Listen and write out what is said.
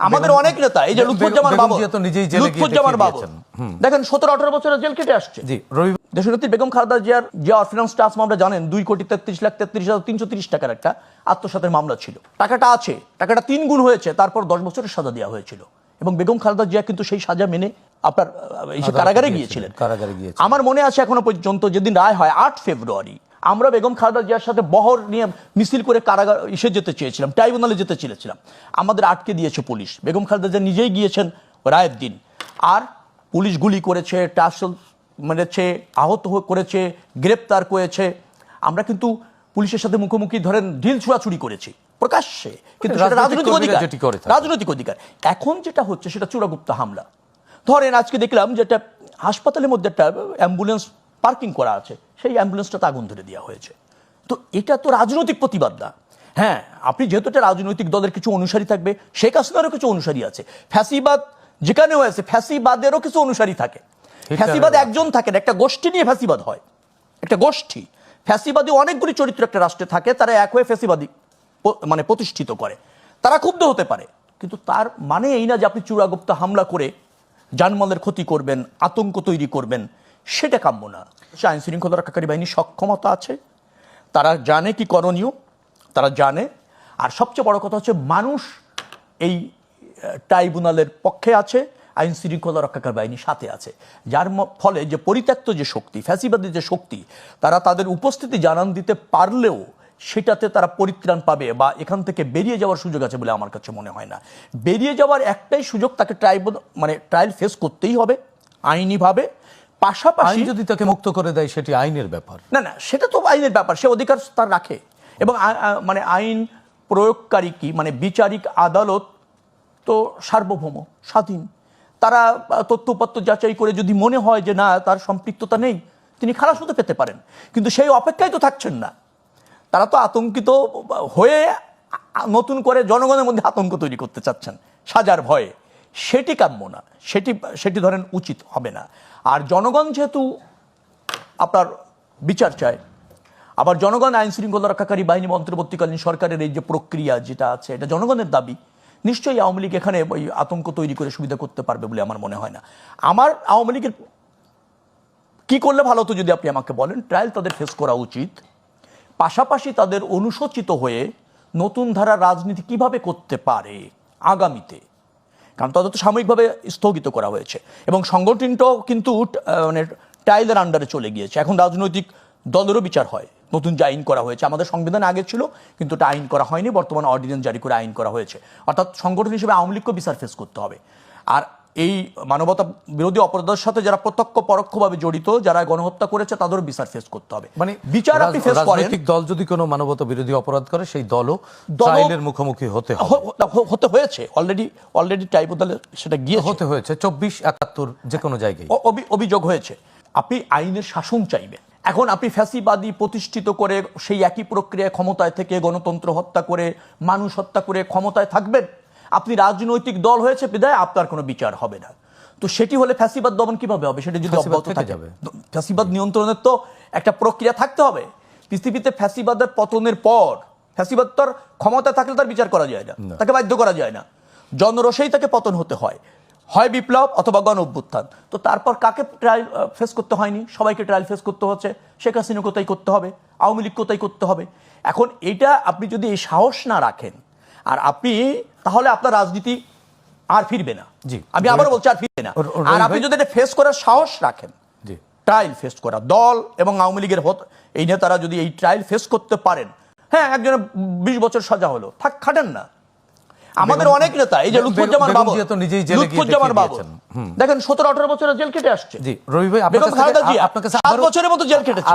আমাদের অনেক নেতা এই যে লুৎফুজ্জামান তো নিজেই জেলে লুৎফুজ্জামান। হুম। দেখেন সতেরো আঠারো বছরের জেল কেটে আসছে দেশনেত্রী বেগম খালেদা জিয়ার যে অফিনান্স ট্রাস্ট মামলা জানেন দুই কোটি তেত্রিশ লাখ তেত্রিশ হাজার তিনশো তিরিশ টাকার একটা আত্মসাতের মামলা ছিল টাকাটা আছে টাকাটা তিন গুণ হয়েছে তারপর দশ বছরের সাজা দেওয়া হয়েছিল এবং বেগম খালেদা জিয়া কিন্তু সেই সাজা মেনে আপনার কারাগারে গিয়েছিলেন, গিয়েছিলেন কারাগারে গিয়েছিলেন। আমার মনে আছে এখনও পর্যন্ত যেদিন রায় হয় আট ফেব্রুয়ারি আমরা বেগম খালেদা জিয়ার সাথে বহর নিয়ে মিছিল করে কারাগার ইসে যেতে চেয়েছিলাম ট্রাইব্যুনালে যেতে চেয়েছিলাম। আমাদের আটকে দিয়েছে পুলিশ। বেগম খালেদা জিয়া নিজেই গিয়েছেন রায়ের দিন। আর পুলিশ গুলি করেছে টাসল মেরেছে আহত করেছে গ্রেপ্তার করেছে। আমরা কিন্তু পুলিশের সাথে মুখোমুখি ধরেন ঢিল ছুড়াছুড়ি করেছি প্রকাশ্যে। কিন্তু সেটা রাজনৈতিক অধিকার। যেটি। রাজনৈতিক অধিকার। এখন যেটা হচ্ছে সেটা চূড়াগুপ্ত হামলা। ধরেন আজকে দেখলাম যে একটা হাসপাতালের মধ্যে একটা অ্যাম্বুলেন্স পার্কিং করা আছে সেই অ্যাম্বুলেন্সটাতে আগুন ধরে দেওয়া হয়েছে। তো এটা তো রাজনৈতিক প্রতিবাদ না। হ্যাঁ আপনি যেহেতু একটা রাজনৈতিক দলের কিছু অনুসারী থাকবে শেখ হাসিনারও কিছু অনুসারী আছে। ফ্যাসিবাদ যেখানেও আছে ফ্যাসিবাদেরও কিছু অনুসারী থাকে। ফ্যাসিবাদ একজন থাকে না একটা গোষ্ঠী নিয়ে ফ্যাসিবাদ হয়। একটা গোষ্ঠী। ফ্যাসিবাদী অনেকগুলি চরিত্র একটা রাষ্ট্রে থাকে তারা এক হয়ে ফ্যাসিবাদী মানে প্রতিষ্ঠিত করে। তারা ক্ষুব্ধ হতে পারে কিন্তু তার মানে এই না যে আপনি চূড়াগুপ্ত হামলা করে জানমালের ক্ষতি করবেন আতঙ্ক তৈরি করবেন সেটা কাম্য না। সে আইন শৃঙ্খলা রক্ষাকারী বাহিনী সক্ষমতা আছে, তারা জানে কি করণীয়, তারা জানে। আর সবচেয়ে বড় কথা হচ্ছে মানুষ এই ট্রাইব্যুনালের পক্ষে আছে আইন শৃঙ্খলা রক্ষাকারী বাহিনী সাথে আছে। যার ফলে যে পরিত্যক্ত যে শক্তি, ফ্যাসিবাদী যে শক্তি, তারা তাদের উপস্থিতি জানান দিতে পারলেও সেটাতে তারা পরিত্রাণ পাবে বা এখান থেকে বেরিয়ে যাওয়ার সুযোগ আছে বলে আমার কাছে মনে হয় না। বেরিয়ে যাওয়ার একটাই সুযোগ তাকে ট্রাইব্যুনাল মানে ট্রায়াল ফেস করতেই হবে, আইনিভাবে। পাশাপাশি যদি তাকে মুক্ত করে দেয় সেটি আইনের ব্যাপার। না না সেটা তো আইনের ব্যাপার সে অধিকার তার রাখে। এবং মানে আইন প্রয়োগকারী কি? মানে বিচারিক আদালত তো সার্বভৌম স্বাধীন। তারা তথ্যপত্র যাচাই করে যদি মনে হয় যে না তার সম্পৃক্ততা নেই তিনি খালাস হতে পেতে পারেন। কিন্তু সেই অপেক্ষায় তো থাকছেন না। তারা তো আতঙ্কিত হয়ে নতুন করে জনগণের মধ্যে আতঙ্ক তৈরি করতে চাচ্ছেন সাজার ভয়ে। সেটি কাম্য না, সেটি সেটি ধরেন উচিত হবে না। আর জনগণ যেহেতু আপনার বিচার চায়, আবার জনগণ আইন শৃঙ্খলা রক্ষাকারী বাহিনী বা অন্তর্বর্তীকালীন সরকারের এই যে প্রক্রিয়া যেটা আছে, এটা জনগণের দাবি। নিশ্চয়ই আওয়ামী লীগ এখানে ওই আতঙ্ক তৈরি করে সুবিধা করতে পারবে বলে আমার মনে হয় না। আমার আওয়ামী লীগের কী করলে ভালো হতো যদি আপনি আমাকে বলেন? ট্রায়াল তাদের ফেস করা উচিত। পাশাপাশি তাদের অনুশোচিত হয়ে নতুন ধারা রাজনীতি কীভাবে করতে পারে আগামীতে? কারণ তদন্ত সাময়িকভাবে স্থগিত করা হয়েছে। এবং সংগঠনটাও কিন্তু মানে টাইলের আন্ডারে চলে গিয়েছে। এখন রাজনৈতিক দলেরও বিচার হয়। নতুন যে আইন করা হয়েছে, আমাদের সংবিধান আগে ছিল, কিন্তু এটা আইন করা হয়নি, বর্তমানে অর্ডিন্যান্স জারি করে আইন করা হয়েছে। অর্থাৎ সংগঠন হিসেবে আওয়ামী লীগকেও বিচার ফেস করতে হবে। আর এই মানবতা বিরোধী অপরাধের সাথে যারা প্রত্যক্ষ পরোক্ষভাবে জড়িত যারা গণহত্যা করেছে তাদেরও বিচার ফেস করতে হবে। মানে বিচার আপনি ফেস করেন। রাজনৈতিক দল যদি কোনো মানবতা বিরোধী অপরাধ করে সেই দলও ট্রায়ালের মুখোমুখি হতে হতে হয়েছে। অলরেডি অলরেডি ট্রাইব্যুনালে সেটা গিয়ে হতে হয়েছে। চব্বিশ একাত্তর যে কোনো জায়গায়। অভিযোগ হয়েছে। আপনি আইনের শাসন চাইবেন। এখন আপনি ফ্যাসিবাদী প্রতিষ্ঠিত করে সেই একই প্রক্রিয়ায় ক্ষমতায় থেকে গণতন্ত্র হত্যা করে মানুষ হত্যা করে ক্ষমতায় থাকবেন? আপনি রাজনৈতিক দল হয়েছে বিদায় আপনার কোনো বিচার হবে না। তো সেটি হলে ফ্যাসিবাদ দমন কীভাবে হবে? সেটা যদি অব্যাহত থাকে যাবে। ফ্যাসিবাদ নিয়ন্ত্রণের তো একটা প্রক্রিয়া থাকতে হবে। পৃথিবীতে ফ্যাসিবাদের পতনের পর ফ্যাসিবাদ তো ক্ষমতা থাকলে তার বিচার করা যায় না। তাকে বাধ্য করা যায় না। জনরসেই তাকে পতন হতে হয়। হয় বিপ্লব অথবা গণ অভ্যুত্থান। তো তারপর কাকে ট্রায়াল ফেস করতে হয়নি? সবাইকে ট্রায়াল ফেস করতে হচ্ছে। শেখ হাসিনা কোথায় করতে হবে। আওয়ামী লীগ কোথায় করতে হবে। এখন এটা আপনি যদি এই সাহস না রাখেন আর আপনি তাহলে আপনার রাজনীতি আর ফিরবে না। জি। আমি আবারও বলছি আর ফিরবে না। আর আপনি যদি এটা ফেস করার সাহস রাখেন জি। ট্রায়াল ফেস করা দল এবং আওয়ামী লীগের হত- এই নেতারা যদি এই ট্রায়াল ফেস করতে পারেন হ্যাঁ একজনের বিশ বছর সাজা হলো থাক খাটেন না। আমাদের অনেক নেতা এই যে লুৎফুজ্জামান তো নিজেই জেলে লুৎফুজ্জামান দিয়েছেন। দেখেন সতেরো আঠারো বছরের জেল কেটে আসছে। জি রবি ভাই আপনার কাছ সাত বছরের মতো জেল কেটেছে। আবার